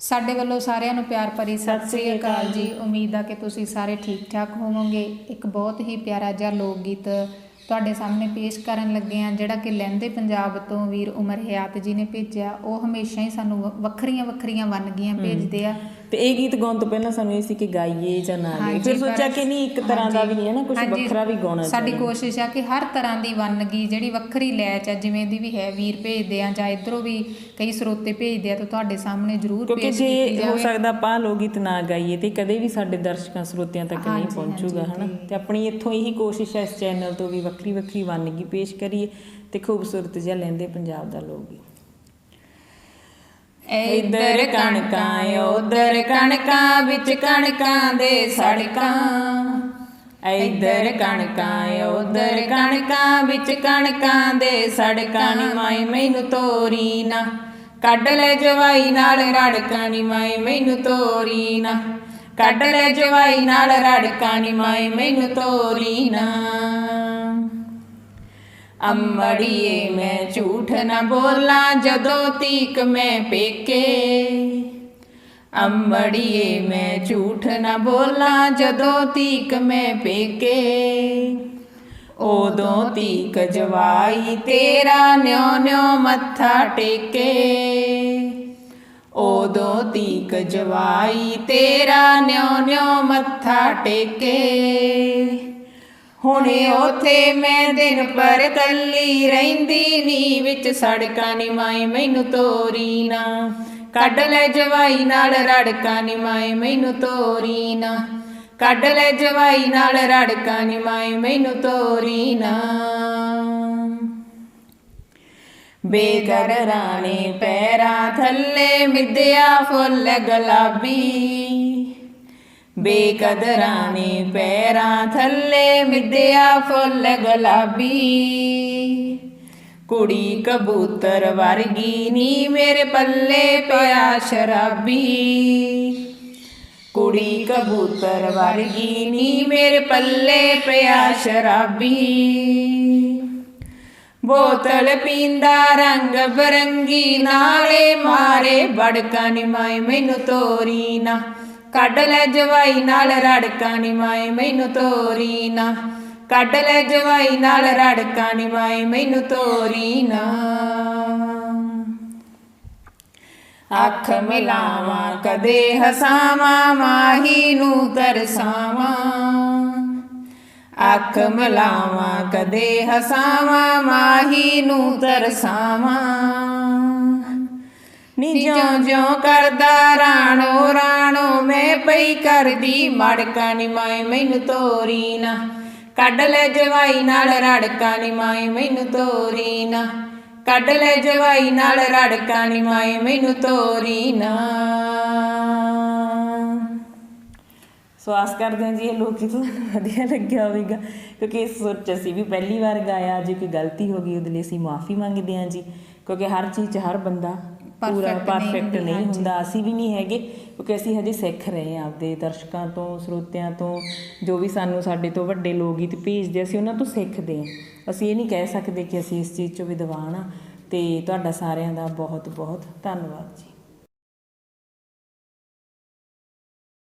ਸਾਡੇ ਵੱਲੋਂ ਸਾਰਿਆਂ ਨੂੰ ਪਿਆਰ ਭਰੀ ਸਤਿ ਸ੍ਰੀ ਅਕਾਲ ਜੀ। ਉਮੀਦ ਆ ਕਿ ਤੁਸੀਂ ਸਾਰੇ ਠੀਕ ਠਾਕ ਹੋਵੋਗੇ। ਇੱਕ ਬਹੁਤ ਹੀ ਪਿਆਰਾ ਜਿਹਾ ਲੋਕ ਗੀਤ ਤੁਹਾਡੇ ਸਾਹਮਣੇ ਪੇਸ਼ ਕਰਨ ਲੱਗੇ ਆ ਜਿਹੜਾ ਕਿ ਲਹਿੰਦੇ ਪੰਜਾਬ ਤੋਂ ਵੀਰ ਉਮਰ ਹਯਾਤ ਜੀ ਨੇ ਭੇਜਿਆ। ਉਹ ਹਮੇਸ਼ਾ ਹੀ ਸਾਨੂੰ ਵੱਖਰੀਆਂ ਵੱਖਰੀਆਂ ਵੰਨਗੀਆਂ ਭੇਜਦੇ ਆ। ਤੇ ਇਹ ਗੀਤ ਗਾਉਣ ਤੋਂ ਪਹਿਲਾਂ ਸਾਨੂੰ ਇਹ ਸੀ ਕਿ ਗਾਈਏ ਜਾਂ ਨਾ ਗਾਈਏ। ਫਿਰ ਸੋਚਿਆ ਕਿ ਨਹੀਂ ਇੱਕ ਤਰ੍ਹਾਂ ਦਾ ਵੀ ਨਹੀਂ ਹੈ ਨਾ ਕੁਝ ਵੱਖਰਾ ਵੀ ਗਾਉਣਾ ਸਾਡੀ ਕੋਸ਼ਿਸ਼ ਆ ਕਿ ਹਰ ਤਰ੍ਹਾਂ ਦੀ ਵੰਨਗੀ ਜਿਹੜੀ ਵੱਖਰੀ ਲੈਚ ਆ ਜਿਵੇਂ ਦੀ ਵੀ ਹੈ ਵੀਰ ਭੇਜਦੇ ਆ ਜਾਂ ਇਧਰੋਂ ਵੀ ਕਈ ਸਰੋਤੇ ਭੇਜਦੇ ਆ ਤਾਂ ਤੁਹਾਡੇ ਸਾਹਮਣੇ ਜ਼ਰੂਰ ਪੇਸ਼ ਕੀਤੀ ਜੇ ਹੋ ਜਾਵੇ। ਸਕਦਾ ਆਪਾਂ ਲੋਕ ਗੀਤ ਨਾ ਗਾਈਏ ਤੇ ਕਦੇ ਵੀ ਸਾਡੇ ਦਰਸ਼ਕਾਂ ਸਰੋਤਿਆਂ ਤੱਕ ਨਹੀਂ ਪਹੁੰਚੂਗਾ ਹਨਾ? ਤੇ ਆਪਣੀ ਇੱਥੋਂ ਇਹੀ ਕੋਸ਼ਿਸ਼ ਹੈ ਇਸ ਚੈਨਲ ਤੋਂ ਵੀ ਵੱਖਰੀ ਵੱਖਰੀ ਵੰਨਗੀ ਪੇਸ਼ ਕਰੀਏ ਤੇ ਖੂਬਸੂਰਤ ਜਿਹਾ ਲੈਂਦੇ ਪੰਜਾਬ ਦਾ ਲੋਕ ਗੀਤ। ਇਧਰ ਕਣਕਾਂ, ਉਧਰ ਕਣਕਾਂ, ਵਿੱਚ ਕਣਕਾਂ ਦੇ ਸੜਕਾਂ। ਇਧਰ ਕਣਕਾਂ, ਉਧਰ ਕਣਕਾਂ, ਵਿੱਚ ਕਣਕਾਂ ਦੇ ਸੜਕਾਂ। ਨੀ ਮਾਈ, ਮੈਨੂੰ ਤੋਰੀ ਨਾ। ਕੱਢ ਲੈ ਜਵਾਈ ਨਾਲ ਰੜਕਾਂ, ਨੀ ਮਾਈ, ਮੈਨੂੰ ਤੋਰੀ ਨਾ। ਕੱਢ ਲੈ ਜਵਾਈ ਨਾਲ ਰੜਕਾਂ, ਨੀ ਮਾਈ, ਮੈਨੂੰ ਤੋਰੀ ਨਾ। ਅੰਮੜੀਏ ਮੈਂ ਝੂਠ ਨਾ ਬੋਲਾਂ, ਜਦੋਂ ਤੀਕ ਮੈਂ ਪੇਕੇ। ਅੰਮੜੀਏ ਮੈਂ ਝੂਠ ਨਾ ਬੋਲਾਂ, ਜਦੋਂ ਤੀਕ ਮੈਂ ਪੇਕੇ। ਉਦੋਂ ਤੀਕ ਜਵਾਈ ਤੇਰਾ ਨਿਉ ਨਿਉ ਮੱਥਾ ਟੇਕੇ। ਉਦੋਂ ਤੀਕ ਜਵਾਈ ਤੇਰਾ ਨਿਉ ਨਿਉ ਮੱਥਾ ਟੇਕੇ। ਹੁਣੇ ਉਥੇ ਮੈਂ ਦਿਨ ਪਰ ਕੱਲੀ ਰਹਿੰਦੀ ਨੀ ਵਿੱਚ ਸੜਕਾਂ ਨੀ ਮਾਈ ਮੈਨੂੰ ਤੋਰੀ ਨਾ। ਕੱਢ ਲੈ ਜਵਾਈ ਨਾਲ ਰੜਕਾਂ ਨੀ ਮਾਈ ਮੈਨੂੰ ਤੋਰੀ ਨਾ। ਕੱਢ ਲੈ ਜਵਾਈ ਨਾਲ ਰੜਕਾਂ ਨੀ ਮਾਈ ਮੈਨੂੰ ਤੋਰੀ ਨਾ। ਬੇਕਰ ਰਾਣੇ ਪੈਰਾਂ ਥੱਲੇ ਮਿੱਧਿਆ ਫੁੱਲ ਗੁਲਾਬੀ। ਬੇਕਦਰਾਂ ਨੇ ਪੈਰਾਂ ਥੱਲੇ ਮਿੱਧਿਆ ਫੁੱਲ ਗੁਲਾਬੀ। ਕੁੜੀ ਕਬੂਤਰ ਵਰਗੀ ਨੀ ਮੇਰੇ ਪੱਲੇ ਪਿਆ ਸ਼ਰਾਬੀ। ਕੁੜੀ ਕਬੂਤਰ ਵਰਗੀ ਨੀ ਮੇਰੇ ਪੱਲੇ ਪਿਆ ਸ਼ਰਾਬੀ। ਬੋਤਲ ਪੀਂਦਾ ਰੰਗ ਬਰੰਗੀ ਨਾਲੇ ਮਾਰੇ ਬੜਕਾ ਨੀ ਮਾਈ ਮੈਨੂੰ ਤੋਰੀ ਨਾ। ਕੱਢ ਲੈ ਜਵਾਈ ਨਾਲ ਰੜਕਾ ਨੀ ਮਾਈ ਮੈਨੂੰ ਤੋਰੀ ਨਾ। ਕੱਢ ਲੈ ਜਵਾਈ ਨਾਲ ਰੜਕਾ ਨੀ ਮਾਈ ਮੈਨੂੰ ਤੋਰੀ ਨਾ। ਅੱਖ ਮਿਲਾਵਾਂ, ਕਦੇ ਹਸਾਵਾਂ, ਮਾਹੀ ਨੂੰ ਤਰਸਾਵਾਂ। ਅੱਖ ਮਿਲਾਵਾਂ, ਕਦੇ ਹਸਾਵਾਂ, ਮਾਹੀ ਨੂੰ ਤਰਸਾਵਾਂ। ਨੀ ਜਿਉਂ ਜਿਉਂ ਕਰਦਾ ਰਾਣੋ ਰਾਣੋ ਮੈਂ ਪਈ ਕਰਦੀ, ਮੜਕਾ ਨੀ ਮਾਈ ਮੈਨੂੰ ਤੋਰੀ ਨਾ। ਕੱਢ ਲੈ ਜਵਾਈ ਨਾਲ ਰੜਕਾ ਨੀ ਮਾਈ ਮੈਨੂੰ ਤੋਰੀ ਨਾ। ਕੱਢ ਲੈ ਜਵਾਈ ਨਾਲ ਰੜਕਾ ਨੀ ਮਾਈ ਮੈਨੂੰ ਤੋਰੀ ਨਾ। ਸੋ ਆਸ ਕਰਦੇ ਹਾਂ ਜੀ ਇਹ ਲੋਕ ਤੁਹਾਨੂੰ ਵਧੀਆ ਲੱਗਿਆ ਹੋਵੇਗਾ। ਕਿਉਂਕਿ ਇਸ ਸੁਰ 'ਚ ਅਸੀਂ ਵੀ ਪਹਿਲੀ ਵਾਰ ਗਾਇਆ, ਜੇ ਕੋਈ ਗਲਤੀ ਹੋ ਗਈ, ਉਹਦੇ ਲਈ ਅਸੀਂ ਮਾਫੀ ਮੰਗਦੇ ਹਾਂ ਜੀ। ਕਿਉਂਕਿ ਹਰ ਚੀਜ਼ 'ਚ ਹਰ ਬੰਦਾ ਪੂਰਾ ਪਰਫੈਕਟ ਨਹੀਂ। ਹੁੰਦਾ ਅਸੀਂ ਵੀ ਨਹੀਂ ਹੈਗੇ ਕਿਉਂਕਿ ਅਸੀਂ ਹਜੇ ਸਿੱਖ ਰਹੇ ਹਾਂ ਆਪਦੇ ਦਰਸ਼ਕਾਂ ਤੋਂ ਸਰੋਤਿਆਂ ਤੋਂ ਜੋ ਵੀ ਸਾਨੂੰ ਸਾਡੇ ਤੋਂ ਵੱਡੇ ਲੋਕ ਗੀਤ ਭੇਜਦੇ ਅਸੀਂ ਉਹਨਾਂ ਤੋਂ ਸਿੱਖਦੇ ਹਾਂ ਅਸੀਂ ਇਹ ਨਹੀਂ ਕਹਿ ਸਕਦੇ ਕਿ ਅਸੀਂ ਇਸ ਚੀਜ਼ 'ਚੋਂ ਵਿਦਵਾਨ ਆ ਤੇ ਤੁਹਾਡਾ ਸਾਰਿਆਂ ਦਾ ਬਹੁਤ ਬਹੁਤ ਧੰਨਵਾਦ ਜੀ